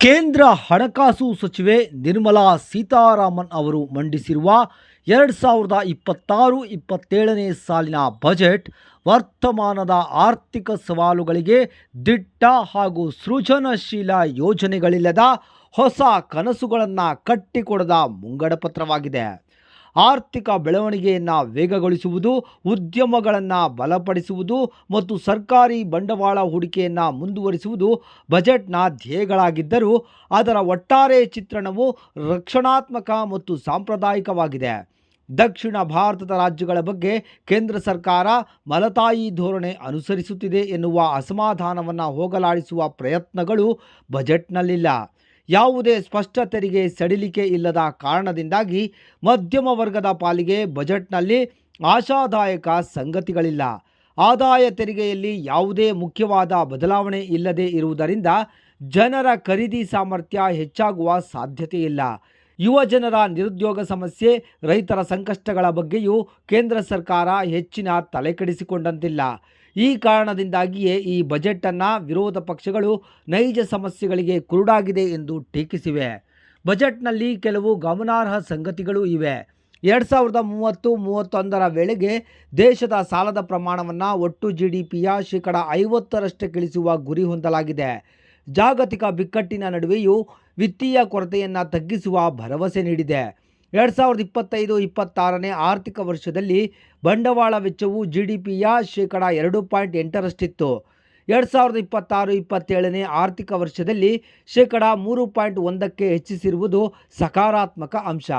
ಕೇಂದ್ರ ಹಣಕಾಸು ಸಚಿವೆ ನಿರ್ಮಲಾ ಸೀತಾರಾಮನ್ ಅವರು ಮಂಡಿಸಿರುವ ಎರಡು ಸಾವಿರದ ಇಪ್ಪತ್ತಾರು ಇಪ್ಪತ್ತೇಳನೇ ಸಾಲಿನ ಬಜೆಟ್ ವರ್ತಮಾನದ ಆರ್ಥಿಕ ಸವಾಲುಗಳಿಗೆ ದಿಟ್ಟ ಹಾಗೂ ಸೃಜನಶೀಲ ಯೋಜನೆಗಳಿಲ್ಲದ ಹೊಸ ಕನಸುಗಳನ್ನು ಕಟ್ಟಿಕೊಡದ ಮುಂಗಡ ಪತ್ರವಾಗಿದೆ. ಆರ್ಥಿಕ ಬೆಳವಣಿಗೆಯನ್ನು ವೇಗಗೊಳಿಸುವುದು, ಉದ್ಯಮಗಳನ್ನು ಬಲಪಡಿಸುವುದು ಮತ್ತು ಸರ್ಕಾರಿ ಬಂಡವಾಳ ಹೂಡಿಕೆಯನ್ನು ಮುಂದುವರಿಸುವುದು ಬಜೆಟ್ನ ಧ್ಯೇಯಗಳಾಗಿದ್ದರೂ ಅದರ ಒಟ್ಟಾರೆ ಚಿತ್ರಣವು ರಕ್ಷಣಾತ್ಮಕ ಮತ್ತು ಸಾಂಪ್ರದಾಯಿಕವಾಗಿದೆ. ದಕ್ಷಿಣ ಭಾರತದ ರಾಜ್ಯಗಳ ಬಗ್ಗೆ ಕೇಂದ್ರ ಸರ್ಕಾರ ಮಲತಾಯಿ ಧೋರಣೆ ಅನುಸರಿಸುತ್ತಿದೆ ಎನ್ನುವ ಅಸಮಾಧಾನವನ್ನು ಹೋಗಲಾಡಿಸುವ ಪ್ರಯತ್ನಗಳು ಬಜೆಟ್ನಲ್ಲಿಲ್ಲ. ಯಾವುದೇ ಸ್ಪಷ್ಟ ತೆರಿಗೆ ಸಡಿಲಿಕೆ ಇಲ್ಲದ ಕಾರಣದಿಂದಾಗಿ ಮಧ್ಯಮ ವರ್ಗದ ಪಾಲಿಗೆ ಬಜೆಟ್ನಲ್ಲಿ ಆಶಾದಾಯಕ ಸಂಗತಿಗಳಿಲ್ಲ. ಆದಾಯ ತೆರಿಗೆಯಲ್ಲಿ ಯಾವುದೇ ಮುಖ್ಯವಾದ ಬದಲಾವಣೆ ಇಲ್ಲದೆ ಇರುವುದರಿಂದ ಜನರ ಖರೀದಿ ಸಾಮರ್ಥ್ಯ ಹೆಚ್ಚಾಗುವ ಸಾಧ್ಯತೆ ಇಲ್ಲ. ಯುವ ಜನರ ನಿರುದ್ಯೋಗ ಸಮಸ್ಯೆ, ರೈತರ ಸಂಕಷ್ಟಗಳ ಬಗ್ಗೆಯೂ ಕೇಂದ್ರ ಸರ್ಕಾರ ಹೆಚ್ಚಿನ ತಲೆಕೆಡಿಸಿಕೊಂಡಂತಿಲ್ಲ. ಈ ಕಾರಣದಿಂದಾಗಿಯೇ ಈ ಬಜೆಟನ್ನು ವಿರೋಧ ಪಕ್ಷಗಳು ನೈಜ ಸಮಸ್ಯೆಗಳಿಗೆ ಕುರುಡಾಗಿದೆ ಎಂದು ಟೀಕಿಸಿವೆ. ಬಜೆಟ್ನಲ್ಲಿ ಕೆಲವು ಗಮನಾರ್ಹ ಸಂಗತಿಗಳು ಇವೆ. ಎರಡು ಸಾವಿರದ ಮೂವತ್ತು, ಮೂವತ್ತೊಂದರ ವೇಳೆಗೆ ದೇಶದ ಸಾಲದ ಪ್ರಮಾಣವನ್ನು ಒಟ್ಟು ಜಿ ಡಿ ಪಿಯ ಶೇಕಡ ಐವತ್ತರಷ್ಟು ಕಿಳಿಸುವ ಗುರಿ ಹೊಂದಲಾಗಿದೆ. ಜಾಗತಿಕ ಬಿಕ್ಕಟ್ಟಿನ ನಡುವೆಯೂ ವಿತ್ತೀಯ ಕೊರತೆಯನ್ನು ತಗ್ಗಿಸುವ ಭರವಸೆ ನೀಡಿದೆ. ಎರಡು ಸಾವಿರದ ಇಪ್ಪತ್ತೈದು, ಇಪ್ಪತ್ತಾರನೇ ಆರ್ಥಿಕ ವರ್ಷದಲ್ಲಿ ಬಂಡವಾಳ ವೆಚ್ಚವು ಜಿ ಡಿ ಪಿಯ ಶೇಕಡ ಎರಡು ಪಾಯಿಂಟ್ ಎಂಟರಷ್ಟಿತ್ತು. ಎರಡು ಸಾವಿರದ ಇಪ್ಪತ್ತಾರು, ಇಪ್ಪತ್ತೇಳನೇ ಆರ್ಥಿಕ ವರ್ಷದಲ್ಲಿ ಶೇಕಡ ಮೂರು ಪಾಯಿಂಟ್ ಒಂದಕ್ಕೆ ಹೆಚ್ಚಿಸಿರುವುದು ಸಕಾರಾತ್ಮಕ ಅಂಶ.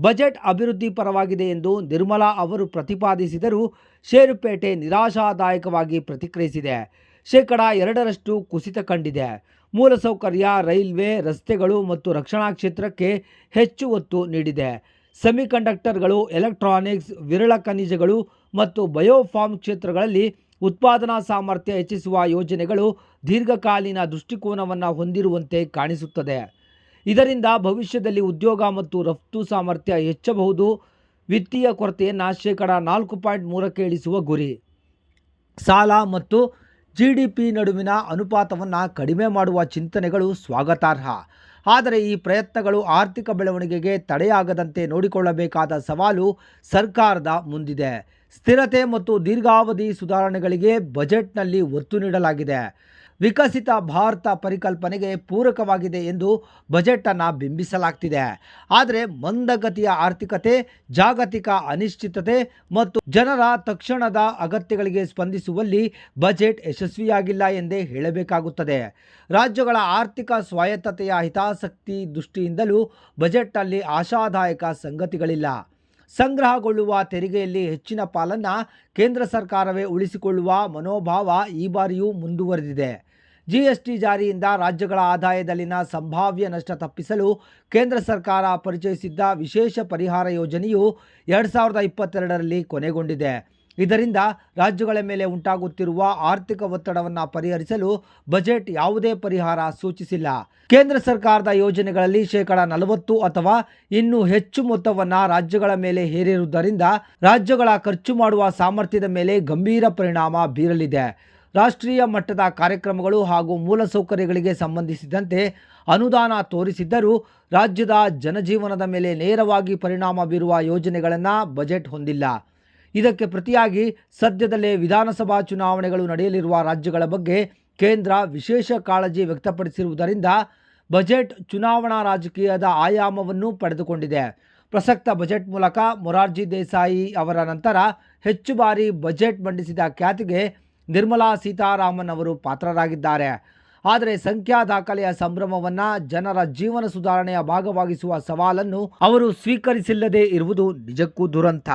ಬಜೆಟ್ ಅಭಿವೃದ್ಧಿ ಪರವಾಗಿದೆ ಎಂದು ನಿರ್ಮಲಾ ಅವರು ಪ್ರತಿಪಾದಿಸಿದರೂ ಷೇರುಪೇಟೆ ನಿರಾಶಾದಾಯಕವಾಗಿ ಪ್ರತಿಕ್ರಿಯಿಸಿದೆ. ಶೇಕಡ ಎರಡರಷ್ಟು ಕುಸಿತ ಕಂಡಿದೆ. ಮೂಲಸೌಕರ್ಯ, ರೈಲ್ವೆ, ರಸ್ತೆಗಳು ಮತ್ತು ರಕ್ಷಣಾ ಕ್ಷೇತ್ರಕ್ಕೆ ಹೆಚ್ಚು ಒತ್ತು ನೀಡಿದೆ. ಸೆಮಿಕಂಡಕ್ಟರ್ಗಳು, ಎಲೆಕ್ಟ್ರಾನಿಕ್ಸ್, ವಿರಳ ಖನಿಜಗಳು ಮತ್ತು ಬಯೋಫಾರ್ಮ್ ಕ್ಷೇತ್ರಗಳಲ್ಲಿ ಉತ್ಪಾದನಾ ಸಾಮರ್ಥ್ಯ ಹೆಚ್ಚಿಸುವ ಯೋಜನೆಗಳು ದೀರ್ಘಕಾಲೀನ ದೃಷ್ಟಿಕೋನವನ್ನು ಹೊಂದಿರುವಂತೆ ಕಾಣಿಸುತ್ತದೆ. ಇದರಿಂದ ಭವಿಷ್ಯದಲ್ಲಿ ಉದ್ಯೋಗ ಮತ್ತು ರಫ್ತು ಸಾಮರ್ಥ್ಯ ಹೆಚ್ಚಬಹುದು. ವಿತ್ತೀಯ ಕೊರತೆಯನ್ನು ಶೇಕಡಾ ನಾಲ್ಕು ಪಾಯಿಂಟ್ ಮೂರಕ್ಕೆ ಇಳಿಸುವ ಗುರಿ. ಸಾಲ ಮತ್ತು ಜಿ ಡಿ ಪಿ ನಡುವಿನ ಅನುಪಾತವನ್ನು ಕಡಿಮೆ ಮಾಡುವ ಚಿಂತನೆಗಳು ಸ್ವಾಗತಾರ್ಹ. ಆದರೆ ಈ ಪ್ರಯತ್ನಗಳು ಆರ್ಥಿಕ ಬೆಳವಣಿಗೆಗೆ ತಡೆಯಾಗದಂತೆ ನೋಡಿಕೊಳ್ಳಬೇಕಾದ ಸವಾಲು ಸರ್ಕಾರದ ಮುಂದಿದೆ. ಸ್ಥಿರತೆ ಮತ್ತು ದೀರ್ಘಾವಧಿ ಸುಧಾರಣೆಗಳಿಗೆ ಬಜೆಟ್ನಲ್ಲಿ ಒತ್ತು ನೀಡಲಾಗಿದೆ. ವಿಕಸಿತ ಭಾರತ ಪರಿಕಲ್ಪನೆಗೆ ಪೂರಕವಾಗಿದೆ ಎಂದು ಬಜೆಟನ್ನು ಬಿಂಬಿಸಲಾಗ್ತಿದೆ. ಆದರೆ ಮಂದಗತಿಯ ಆರ್ಥಿಕತೆ, ಜಾಗತಿಕ ಅನಿಶ್ಚಿತತೆ ಮತ್ತು ಜನರ ತಕ್ಷಣದ ಅಗತ್ಯಗಳಿಗೆ ಸ್ಪಂದಿಸುವಲ್ಲಿ ಬಜೆಟ್ ಯಶಸ್ವಿಯಾಗಿಲ್ಲ ಎಂದೇ ಹೇಳಬೇಕಾಗುತ್ತದೆ. ರಾಜ್ಯಗಳ ಆರ್ಥಿಕ ಸ್ವಾಯತ್ತತೆಯ ಹಿತಾಸಕ್ತಿ ದೃಷ್ಟಿಯಿಂದಲೂ ಬಜೆಟ್ನಲ್ಲಿ ಆಶಾದಾಯಕ ಸಂಗತಿಗಳಿಲ್ಲ. ಸಂಗ್ರಹಗೊಳ್ಳುವ ತೆರಿಗೆಯಲ್ಲಿ ಹೆಚ್ಚಿನ ಪಾಲನ್ನು ಕೇಂದ್ರ ಸರ್ಕಾರವೇ ಉಳಿಸಿಕೊಳ್ಳುವ ಮನೋಭಾವ ಈ ಬಾರಿಯೂ ಮುಂದುವರೆದಿದೆ. ಜಿಎಸ್ಟಿ ಜಾರಿಯಿಂದ ರಾಜ್ಯಗಳ ಆದಾಯದಲ್ಲಿನ ಸಂಭಾವ್ಯ ನಷ್ಟ ತಪ್ಪಿಸಲು ಕೇಂದ್ರ ಸರ್ಕಾರ ಪರಿಚಯಿಸಿದ್ದ ವಿಶೇಷ ಪರಿಹಾರ ಯೋಜನೆಯು ಎರಡು ಸಾವಿರದ ಇಪ್ಪತ್ತೆರಡರಲ್ಲಿ ಕೊನೆಗೊಂಡಿದೆ. ಇದರಿಂದ ರಾಜ್ಯಗಳ ಮೇಲೆ ಉಂಟಾಗುತ್ತಿರುವ ಆರ್ಥಿಕ ಒತ್ತಡವನ್ನು ಪರಿಹರಿಸಲು ಬಜೆಟ್ ಯಾವುದೇ ಪರಿಹಾರ ಸೂಚಿಸಿಲ್ಲ. ಕೇಂದ್ರ ಸರ್ಕಾರದ ಯೋಜನೆಗಳಲ್ಲಿ ಶೇಕಡ ನಲವತ್ತು ಅಥವಾ ಇನ್ನೂ ಹೆಚ್ಚು ಮೊತ್ತವನ್ನು ರಾಜ್ಯಗಳ ಮೇಲೆ ಹೇರಿರುವುದರಿಂದ ರಾಜ್ಯಗಳ ಖರ್ಚು ಮಾಡುವ ಸಾಮರ್ಥ್ಯದ ಮೇಲೆ ಗಂಭೀರ ಪರಿಣಾಮ ಬೀರಲಿದೆ. ರಾಷ್ಟ್ರೀಯ ಮಟ್ಟದ ಕಾರ್ಯಕ್ರಮಗಳು ಹಾಗೂ ಮೂಲಸೌಕರ್ಯಗಳಿಗೆ ಸಂಬಂಧಿಸಿದಂತೆ ಅನುದಾನ ತೋರಿಸಿದ್ದರೂ ರಾಜ್ಯದ ಜನಜೀವನದ ಮೇಲೆ ನೇರವಾಗಿ ಪರಿಣಾಮ ಬೀರುವ ಯೋಜನೆಗಳನ್ನು ಬಜೆಟ್ ಹೊಂದಿಲ್ಲ. ಇದಕ್ಕೆ ಪ್ರತಿಯಾಗಿ ಸದ್ಯದಲ್ಲೇ ವಿಧಾನಸಭಾ ಚುನಾವಣೆಗಳು ನಡೆಯಲಿರುವ ರಾಜ್ಯಗಳ ಬಗ್ಗೆ ಕೇಂದ್ರ ವಿಶೇಷ ಕಾಳಜಿ ವ್ಯಕ್ತಪಡಿಸಿರುವುದರಿಂದ ಬಜೆಟ್ ಚುನಾವಣಾ ರಾಜಕೀಯದ ಆಯಾಮವನ್ನು ಪಡೆದುಕೊಂಡಿದೆ. ಪ್ರಸಕ್ತ ಬಜೆಟ್ ಮೂಲಕ ಮೊರಾರ್ಜಿ ದೇಸಾಯಿ ಅವರ ನಂತರ ಹೆಚ್ಚು ಬಾರಿ ಬಜೆಟ್ ಮಂಡಿಸಿದ ಖ್ಯಾತಿಗೆ ನಿರ್ಮಲಾ ಸೀತಾರಾಮನ್ ಅವರು ಪಾತ್ರರಾಗಿದ್ದಾರೆ. ಆದರೆ ಸಂಖ್ಯಾ ದಾಖಲೆಯ ಸಂಭ್ರಮವನ್ನು ಜನರ ಜೀವನ ಸುಧಾರಣೆಯ ಭಾಗವಾಗಿಸುವ ಸವಾಲನ್ನು ಅವರು ಸ್ವೀಕರಿಸಿಲ್ಲದೆ ಇರುವುದು ನಿಜಕ್ಕೂ ದುರಂತ.